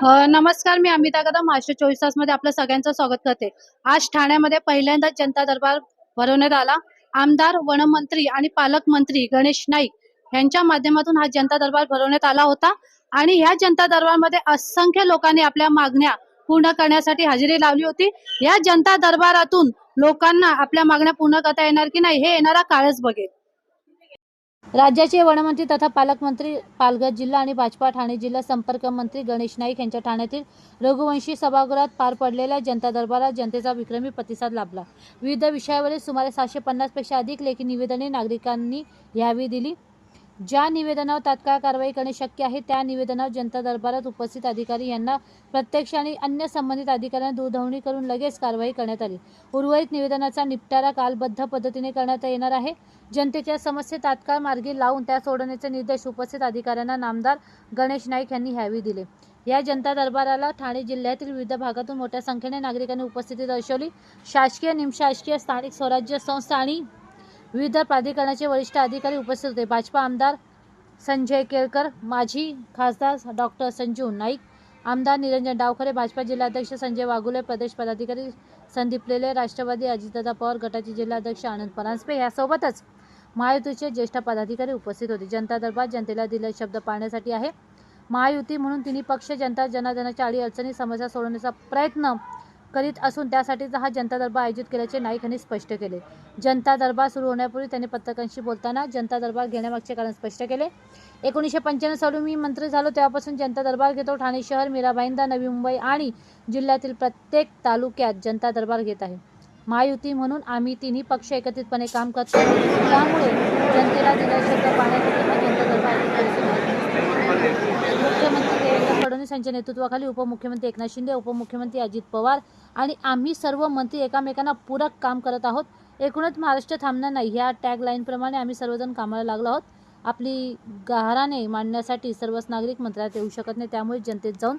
नमस्कार मी अमिता कदम महाराष्ट्र चोवीस तासमध्ये आपलं सगळ्यांचं स्वागत करते. आज ठाण्यामध्ये पहिल्यांदाच जनता दरबार भरवण्यात आला. आमदार वनमंत्री आणि पालकमंत्री गणेश नाईक यांच्या माध्यमातून हा जनता दरबार भरवण्यात आला होता. आणि ह्या जनता दरबारमध्ये असंख्य लोकांनी आपल्या मागण्या पूर्ण करण्यासाठी हजेरी लावली होती. या जनता दरबारातून लोकांना आपल्या मागण्या पूर्ण करता येणार की नाही हे येणारा काळच बघेल. राज्याचे वनमंत्री तथा पालकमंत्री पालघर जिल्हा आणि भाजपा ठाणे जिल्हा संपर्क मंत्री गणेश नाईक यांच्या ठाण्यातील रघुवंशी सभागृहात पार पडलेल्या जनता दरबारात जनतेचा विक्रमी प्रतिसाद लाभला. विविध विषयावरील सुमारे सहाशे पन्नासपेक्षा अधिक लेखी निवेदने नागरिकांनी यावेळी दिली. ज्या निवेदनावर तात्काळ कारवाई करणे शक्य आहे त्या निवेदनावर जनता दरबारात उपस्थित अधिकारी यांना प्रत्यक्ष आणि अन्य संबंधित अधिकाऱ्यांना दूरध्वनी करून लगेच कारवाई करण्यात आली. उर्वरित निवेदनाचा निपटारा कालबद्ध पद्धतीने करण्यात येणार आहे. जनतेच्या समस्या तात्काळ मार्गी लावून त्या सोडवण्याचे निर्देश उपस्थित अधिकाऱ्यांना नामदार गणेश नाईक यांनी ह्यावेळी दिले. या जनता दरबाराला ठाणे जिल्ह्यातील विविध भागातून मोठ्या संख्येने नागरिकांनी उपस्थिती दर्शवली. शासकीय निमशासकीय स्थानिक स्वराज्य संस्था आणि विविध प्राधिकरणाचे वरिष्ठ अधिकारी उपस्थित होते. भाजपा आमदार संजय केळकर माजी खासदार डॉक्टर संजीव नाईक आमदार निरंजन डावखरे भाजपा जिल्हाध्यक्ष संजय वाघुले प्रदेश पदाधिकारी संदीप लेले राष्ट्रवादी अजितदादा पवार गटाचे जिल्हाध्यक्ष आनंद परांजपे यासोबतच महायुतीचे ज्येष्ठ पदाधिकारी उपस्थित होते. जनता दरबार जनतेला दिलेले शब्द पाळण्यासाठी आहे. महायुती म्हणून तिन्ही पक्ष जनता जनार्दनाच्या अडी अडचणी समस्या सोडवण्याचा प्रयत्न करीत असून त्यासाठीचा हा जनता दरबार आयोजित केल्याचे नाईक यांनी स्पष्ट केले. जनता दरबार सुरू होण्यापूर्वी त्यांनी पत्रकारांशी बोलताना जनता दरबार घेण्यामागचे कारण स्पष्ट केले. एकोणीसशे पंच्याण्णव साली मी मंत्री झालो तेव्हापासून जनता दरबार घेतो ठाणे शहर मीराबाईंदा नवी मुंबई आणि जिल्ह्यातील प्रत्येक तालुक्यात जनता दरबार घेत आहे. महायुती म्हणून आम्ही तिन्ही पक्ष एकत्रितपणे काम करतो. त्यामुळे जनतेला दिलेला शब्द पाण्यासाठी जनता दरबार आयोजित केल्याचे नाईक यांनी मुख्यमंत्री देवेंद्र फडणवीस यांच्या नेतृत्वाखाली उपमुख्यमंत्री एकनाथ शिंदे उपमुख्यमंत्री अजित पवार आणि आम्ही सर्व मंत्री एकामेकांना पूरक काम करत आहोत. एकूणच महाराष्ट्र थांबणार नाही. ह्या टॅग लाईनप्रमाणे आम्ही सर्वजण कामाला लागलो आहोत. आपली गहाराने मांडण्यासाठी सर्वच नागरिक मंत्रालयात येऊ शकत नाही त्यामुळे जनतेत जाऊन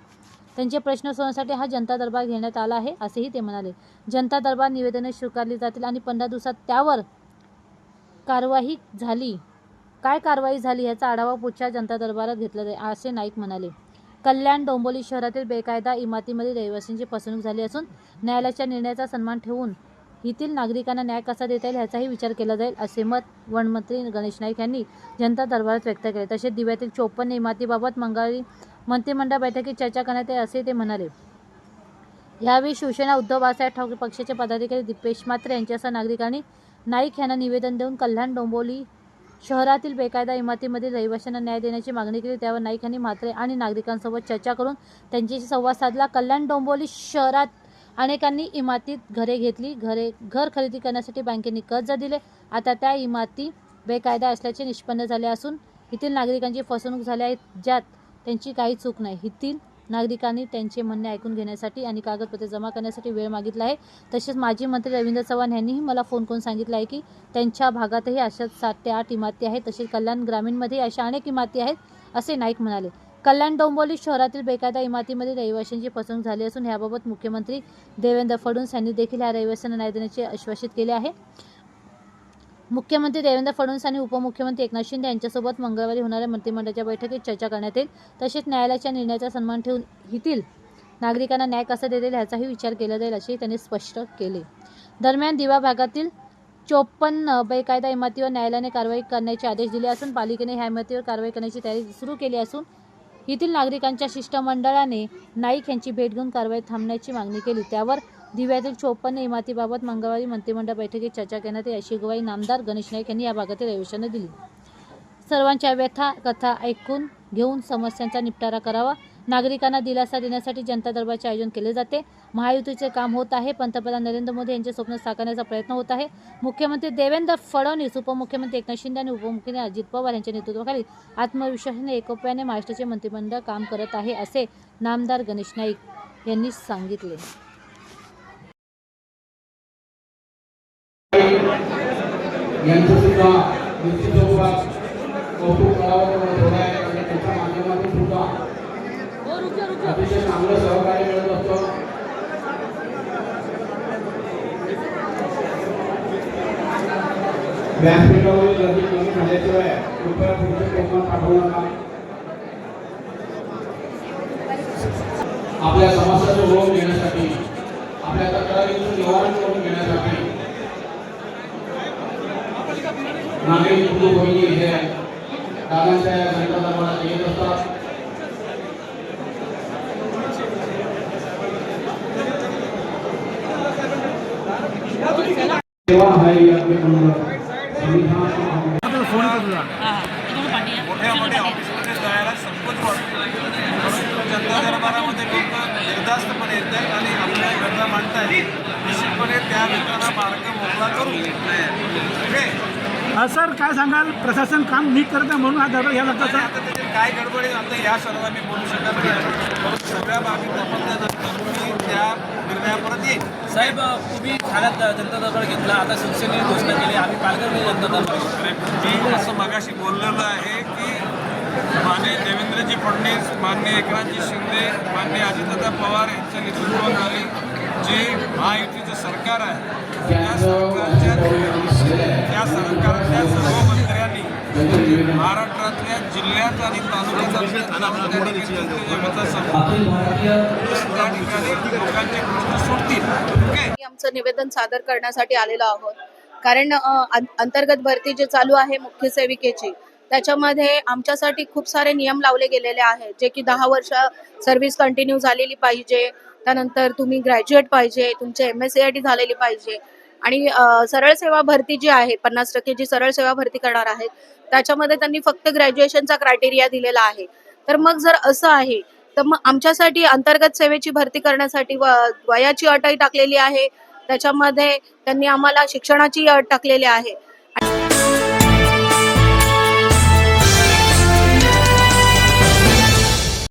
त्यांचे प्रश्न सोडवण्यासाठी हा जनता दरबार घेण्यात आला आहे असेही ते म्हणाले. जनता दरबार निवेदने स्वीकारली जातील आणि पंधरा दिवसात त्यावर कारवाई झाली. काय कारवाई झाली याचा आढावा पुढच्या जनता दरबारात घेतला जाईल असे नाईक म्हणाले. कल्याण डोंबोली शहरातील बेकायदा इमारतीमध्ये रहिवाशांची फसवणूक झाली असून न्यायालयाच्या निर्णयाचा सन्मान ठेवून येथील नागरिकांना न्याय कसा देता येईल ह्याचाही विचार केला जाईल असे मत वनमंत्री गणेश नाईक यांनी जनता दरबारात व्यक्त केले. तसेच दिव्यातील चोपन्न इमारतीबाबत मंगळवारी मंत्रिमंडळ बैठकीत चर्चा करण्यात येईल असे ते म्हणाले. यावेळी शिवसेना उद्धव बाळासाहेब ठाकरे पक्षाचे पदाधिकारी दीपेश मात्रे यांच्यासह नागरिकांनी नाईक यांना निवेदन देऊन कल्याण डोंबोली शहरातील बेकायदा इमारतीमधील रहिवाशांना न्याय देण्याची मागणी केली. त्यावर नाईक यांनी म्हात्रे आणि नागरिकांसोबत चर्चा करून त्यांच्याशी संवाद साधला. कल्याण डोंबोली शहरात अनेकांनी इमारतीत घरे घेतली. घरे घर खरेदी करण्यासाठी बँकेने कर्ज दिले. आता त्या इमारती बेकायदा असल्याचे निष्पन्न झाले असून येथील नागरिकांची फसवणूक झाली आहे ज्यात त्यांची काही चूक नाही. येथील नागरिकांनी त्यांचे म्हणणे ऐकून घेण्यासाठी आणि कागदपत्रे जमा करण्यासाठी वेळ मागितला आहे. तसेच माजी मंत्री रवींद्र चव्हाण यांनीही मला फोन करून सांगितलं आहे की त्यांच्या भागातही अशा सात ते आठ इमारती आहेत. तसेच कल्याण ग्रामीणमध्ये अशा अनेक इमारती आहेत असे नाईक म्हणाले. कल्याण डोंबोली शहरातील बेकायदा इमारतीमध्ये रहिवाशांची फसवणूक झाली असून याबाबत मुख्यमंत्री देवेंद्र फडणवीस यांनी देखील या रहिवाशांना न्याय देण्याचे आश्वासित केले आहे. मुख्यमंत्री देवेंद्र फडणवीस आणि उपमुख्यमंत्री एकनाथ शिंदे यांच्यासोबत मंगळवारी होणाऱ्या मंत्रिमंडळाच्या बैठकीत चर्चा करण्यात येईल. तसेच न्यायालयाच्या निर्णयाचा सन्मान ठेवून हितील नागरिकांना न्याय कसा देता येईल ह्याचाही विचार केला जाईल असेही त्यांनी स्पष्ट केले. दरम्यान दिवा भागातील चोपन्न बेकायदा इमारतीवर न्यायालयाने कारवाई करण्याचे आदेश दिले असून पालिकेने ह्या इमारतीवर कारवाई करण्याची तयारी सुरू केली असून येथील नागरिकांच्या शिष्टमंडळाने नाईक यांची भेट घेऊन कारवाई थांबण्याची मागणी केली. त्यावर दिव्यातील चोपन्न इमारतीबाबत मंगळवारी मंत्रिमंडळ बैठकीत चर्चा करण्यात येईल अशी ग्वाही नामदार गणेश नाईक यांनी या भागातील रहिवाशांना दिली. सर्वांच्या व्यथा कथा ऐकून घेऊन समस्यांचा निपटारा करावा. नागरिकांना दिलासा देण्यासाठी जनता दरबारचे आयोजन केले जाते. महायुतीचे काम होत आहे. पंतप्रधान नरेंद्र मोदी यांचे स्वप्न साकारण्याचा प्रयत्न होत आहे. मुख्यमंत्री देवेंद्र फडणवीस उपमुख्यमंत्री एकनाथ शिंदे आणि उपमुख्यमंत्री अजित पवार यांच्या नेतृत्वाखाली आत्मविश्वासाने एकोप्याने महाराष्ट्राचे मंत्रिमंडळ काम करत आहे असे नामदार गणेश नाईक यांनी सांगितले. यांचं निश्चित स्वरूपात कौतुक करावं ठेवलं आणि त्याच्या माध्यमातून सुद्धा अतिशय चांगलं सहकार्य मिळत असतं. व्यासपीठावरील गर्दी कमी झाल्याशिवाय कृपया पुढचे प्रमाण पाठवू नका. आपल्या समस्याचं ओळख घेण्यासाठी आपल्या तक्रारींचं निवारण करून घेण्यासाठी नागरिक बंधू भगिनी हे दादांच्या या जनता दरबारात येत असतात. सेवा है संविधान मोठ्या मोठ्या ऑफिसमध्ये जायला संकोच वाटतो जनता दरबारामध्ये लोक निर्धास्तपणे येत आहेत आणि आपल्या गरजा मांडतायत निश्चितपणे त्या लोकांना मार्ग मोकळा करू ओके सर काय सांगाल? प्रशासन काम नीट करत आहे म्हणून हा घ्यावा लागतो सर. आता त्याच्यात काय गडबड आहे आता या सर्वात मी बोलू शकत नाही. परंतु सगळ्या बाबी तपासल्यानंतर मी त्या निर्णयापर्यंत येईल. साहेब तुम्ही ठाण्यात जनता दरबार घेतला. आता शिवसेनेने घोषणा केली. आम्ही पालघरमध्ये जनता दरबार घेऊ. मी असं मगाशी बोललेलं आहे की मान्य देवेंद्रजी फडणवीस मान्य एकनाथजी शिंदे मान्य अजितदादा पवार यांच्या नेतृत्वाखाली जे महायुतीचं सरकार आहे त्या सरकारच्या या सरकारच्या सर्व मंत्र्यांनी महाराष्ट्रातल्या जिल्ह्यात आणि तालुक्याचा त्या ठिकाणी लोकांचे प्रश्न आम्ही आमचं निवेदन सादर करण्यासाठी आलेलो आहोत. कारण अंतर्गत भरती जे चालू आहे मुख्य सेविकेची त्याच्यामध्ये आमच्यासाठी खूप सारे नियम लावले गेलेले आहेत जे की दहा वर्ष सर्व्हिस कंटिन्यू झालेली पाहिजे त्यानंतर तुम्ही ग्रॅज्युएट पाहिजे तुमचे M S C I T झालेली पाहिजे आणि सरळ सेवा भरती जी आहे पन्नास टक्के जी सरळ सेवा भरती करणार आहेत त्याच्यामध्ये त्यांनी फक्त ग्रॅज्युएशनचा क्रायटेरिया दिलेला आहे. तर मग जर असं आहे तर मग आमच्यासाठी अंतर्गत सेवेची भरती करण्यासाठी व- वयाची अटही टाकलेली आहे त्याच्यामध्ये त्यांनी आम्हाला शिक्षणाची अट टाकलेली आहे.